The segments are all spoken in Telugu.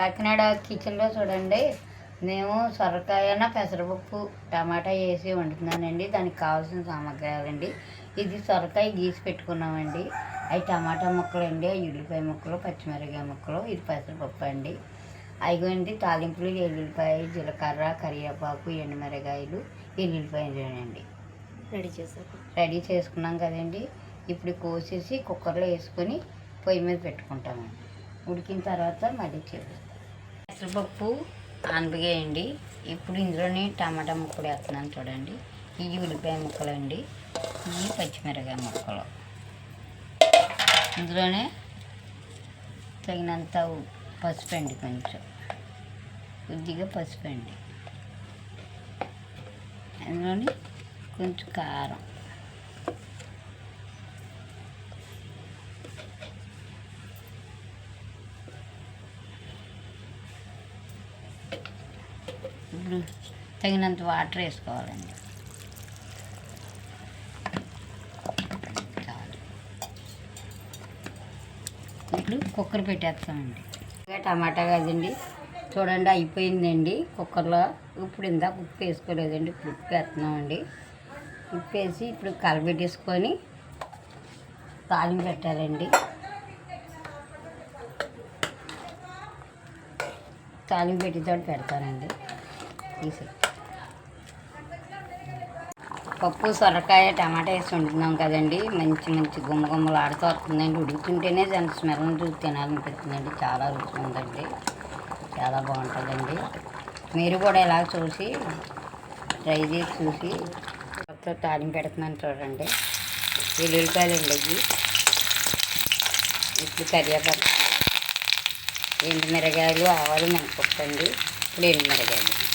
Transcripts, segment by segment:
కాకినాడ కిచెన్లో చూడండి మేము సొరకాయన పెసరపప్పు టమాటా వేసి వండుతున్నానండి. దానికి కావాల్సిన సామగ్రిలండి. ఇది సొరకాయ గీసి పెట్టుకున్నామండి. అవి టమాటా ముక్కలు అండి అవి ఉల్లిపాయ ముక్కలు పచ్చిమిరపకాయ ముక్కలు ఇది పెసరపప్పు అండి. అయిగోండి తాలింపులు ఎల్లుల్లిపాయ జీలకర్ర కరివేపాకు ఎండుమిరకాయలు ఎల్లుల్లిపాయలు అండి రెడీ చేశారు. రెడీ చేసుకున్నాం కదండి. ఇప్పుడు కోసేసి కుక్కర్లో వేసుకొని పొయ్యి మీద పెట్టుకుంటామండి. ఉడికిన తర్వాత మళ్ళీ చేస్తాం పెసరపప్పు ఆనపకాయండి ఇప్పుడు ఇందులోనే టమాటా ముక్కలు వేస్తున్నాను చూడండి. ఇవి ఉల్లిపాయ ముక్కలు అండి. ఇవి పచ్చిమిరకాయ ముక్కలు. ఇందులోనే తగినంత పసుపు అండి కొంచెం. కొద్దిగా పసుపు అండి. అందులోనే కొంచెం కారం. ఇప్పుడు తగినంత వాటర్ వేసుకోవాలండి. చాలు. ఇప్పుడు కుక్కర్ పెట్టేస్తామండి. టమాటా కదండి. చూడండి అయిపోయిందండి కుక్కర్లో. ఇప్పుడు ఇందాక ఉప్పు వేసుకోలేదండి. ఇప్పుడు ఉప్పు వేస్తున్నామండి. ఉప్పు వేసి ఇప్పుడు కలబెట్టేసుకొని తాలింపు పెట్టాలండి. తాలింపు పెట్టితో పెడతానండి. తీసి. పప్పు సొరకాయ టమాటా వేసి వండుతున్నాం కదండి. మంచి మంచి గుమ్మ గుమ్మలు ఆడుతూ వస్తుందండి. ఉడుకుతుంటేనే దాని స్మెల్ చూసి తినాలనిపిస్తుందండి. చాలా రుచి ఉందండి. చాలా బాగుంటుందండి. మీరు కూడా ఇలా చూసి ట్రై చేసి చూసి కొత్త తాలింపు పెడుతున్నాను చూడండి. వెల్లుల్లిపాయలు అండి ఇప్పుడు కరివేపాకు ఎండు మిరగాయలు ఆవాలు మినపప్పు అండి ఇప్పుడు ఎండు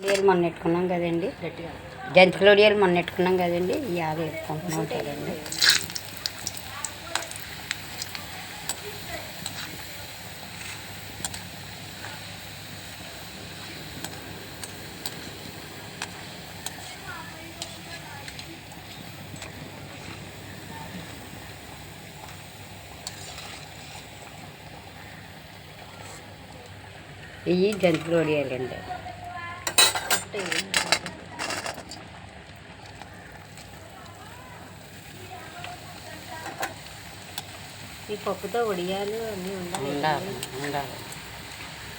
మిరగాయలు మొన్న పెట్టుకున్నాం కదండి. గట్టిగా జంతికల మొన్న పెట్టుకున్నాం కదండి. ఇవాళ వేసుకుంటున్నాం కదండి. ఇవి జంతు ఒడియాలండి ఒకటి ఈ పప్పుతో వడియాలు అన్నీ ఉండాలి. ఉండాలి ఉండాలి.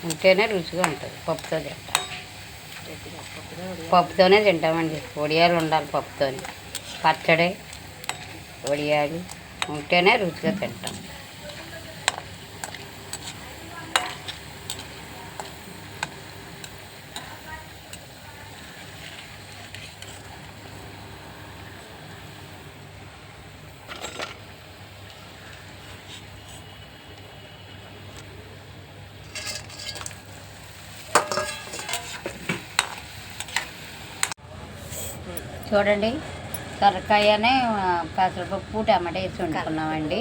ఉంటేనే రుచిగా ఉంటుంది పప్పుతో తింటాం. పప్పుతోనే తింటామండి వడియాలు ఉండాలి పప్పుతోనే. పచ్చడి వడియాలు ఉంటేనే రుచిగా తింటాం. చూడండి. సొరకాయనే పెసరపప్పు టమాటా వేసి వండుకున్నామండి.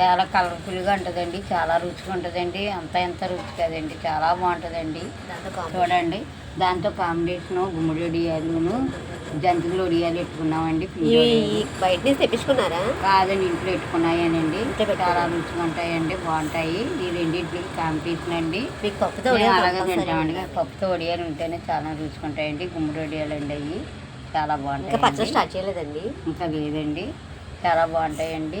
చాలా కలర్ చాలా కలర్ఫుల్గా ఉంటుందండి చాలా రుచిగా ఉంటుందండి అంత ఎంత రుచి కదండి చాలా బాగుంటుందండి. చూడండి దాంతో కాంబినేషను గుమ్మడి వడియాలును జంతికలు వడియాలు పెట్టుకున్నామండి. బయట తెప్పించుకున్నారా? కాదండి ఇంట్లో పెట్టుకున్నాయనండి. చాలా రుచిగా ఉంటాయండి బాగుంటాయి. ఈ రెండింటికి కాంపిటీషన్ అండి. అలాగే తింటామండి. పప్పుతో వడియాలు ఉంటేనే చాలా రుచిగా ఉంటాయండి గుమ్మడి వడియాలు అండి అవి. చాలా బాగుంటాయి స్టార్ట్ చేయలేదండి. ఇంకా లేదండి చాలా బాగుంటాయండి.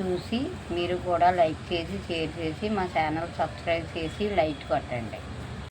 చూసి మీరు కూడా లైక్ చేసి షేర్ చేసి మా ఛానల్ సబ్స్క్రైబ్ చేసి లైక్ కొట్టండి.